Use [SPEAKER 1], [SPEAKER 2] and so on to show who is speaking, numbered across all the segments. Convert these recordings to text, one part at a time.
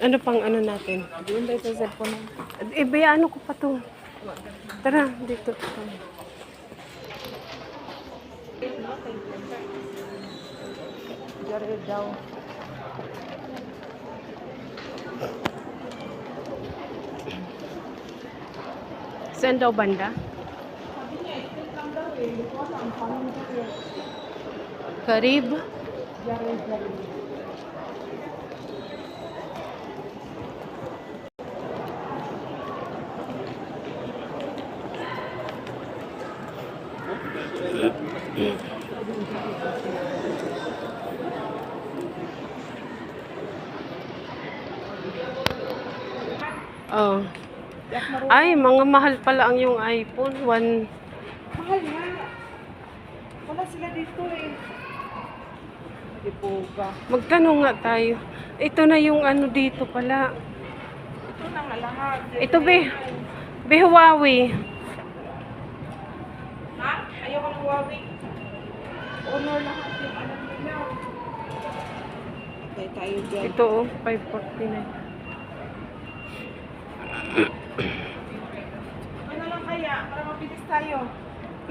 [SPEAKER 1] Ano pang ano natin?
[SPEAKER 2] Doon tayo sa cellphone.
[SPEAKER 1] Eh, bayaan ko pa to. Tara, dito.
[SPEAKER 2] Jared daw.
[SPEAKER 1] Saan daw banda? Karib?
[SPEAKER 2] Jared,
[SPEAKER 1] Oh. Ay, mga mahal pala ang yung iPhone. One,
[SPEAKER 2] Mahal nga. Wala sila dito eh. Di po
[SPEAKER 1] magkano nga tayo? Ito na yung ano dito pala.
[SPEAKER 2] Ito na nga lahat.
[SPEAKER 1] Ito be. Be Huawei.
[SPEAKER 2] Huawei. Honor lahat yung alam nila. Patay tayo dyan.
[SPEAKER 1] Ito oh, 549.
[SPEAKER 2] Ano lang kaya? Para mabilis tayo.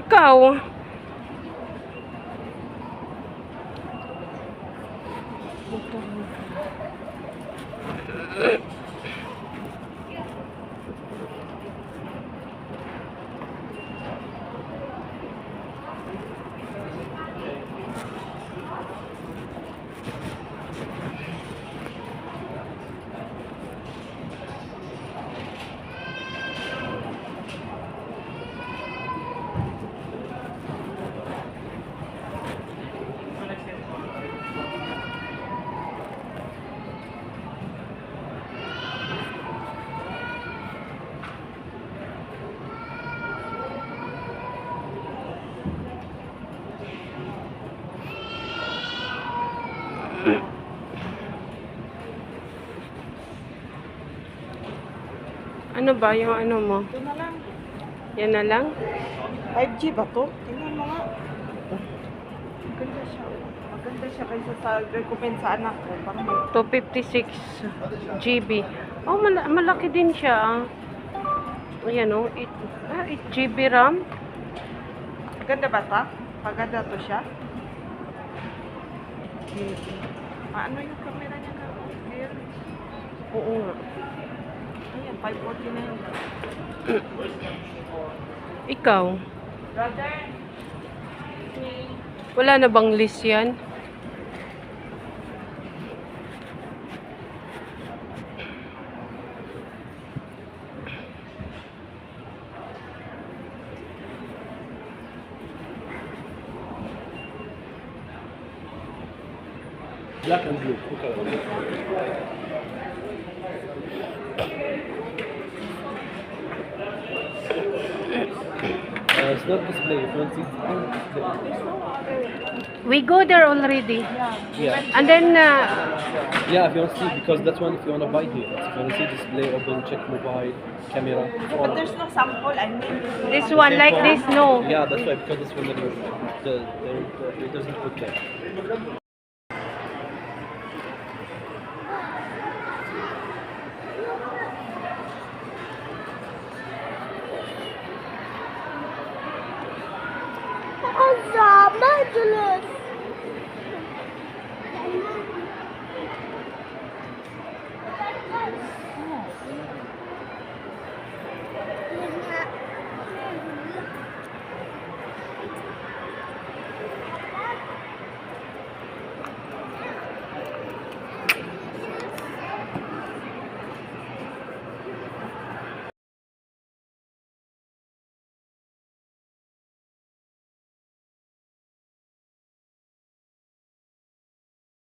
[SPEAKER 1] Ikaw? Ano ba yung ano mo?
[SPEAKER 2] Ito na lang.
[SPEAKER 1] Yan na lang?
[SPEAKER 2] 5G ba to? Tingnan mo nga. Maganda siya. Maganda siya kaysa sa recommend sa anak ko. Parang may
[SPEAKER 1] 256 GB. Oh, mala- malaki din siya. ah. Ayan oh, 8, ah, 8 GB RAM.
[SPEAKER 2] Maganda ba ta? Maganda to siya? Ah, ano yung camera niya? Ayan.
[SPEAKER 1] Oo nga.
[SPEAKER 2] Ayan, 549.
[SPEAKER 1] Ikaw,
[SPEAKER 2] Brother!
[SPEAKER 1] wala na bang list yan?
[SPEAKER 3] Black and blue. Not display. If you want to see
[SPEAKER 1] We go there already.
[SPEAKER 3] yeah,
[SPEAKER 1] And then, uh,
[SPEAKER 3] yeah. If you want to see, because that's one. If you want to buy here, if you want to see display, open, check mobile, camera. all.
[SPEAKER 2] But there's no sample. I mean,
[SPEAKER 1] this one like this, no.
[SPEAKER 3] Yeah, that's why. Because this one, the, the, the, it doesn't put there.
[SPEAKER 4] Baba.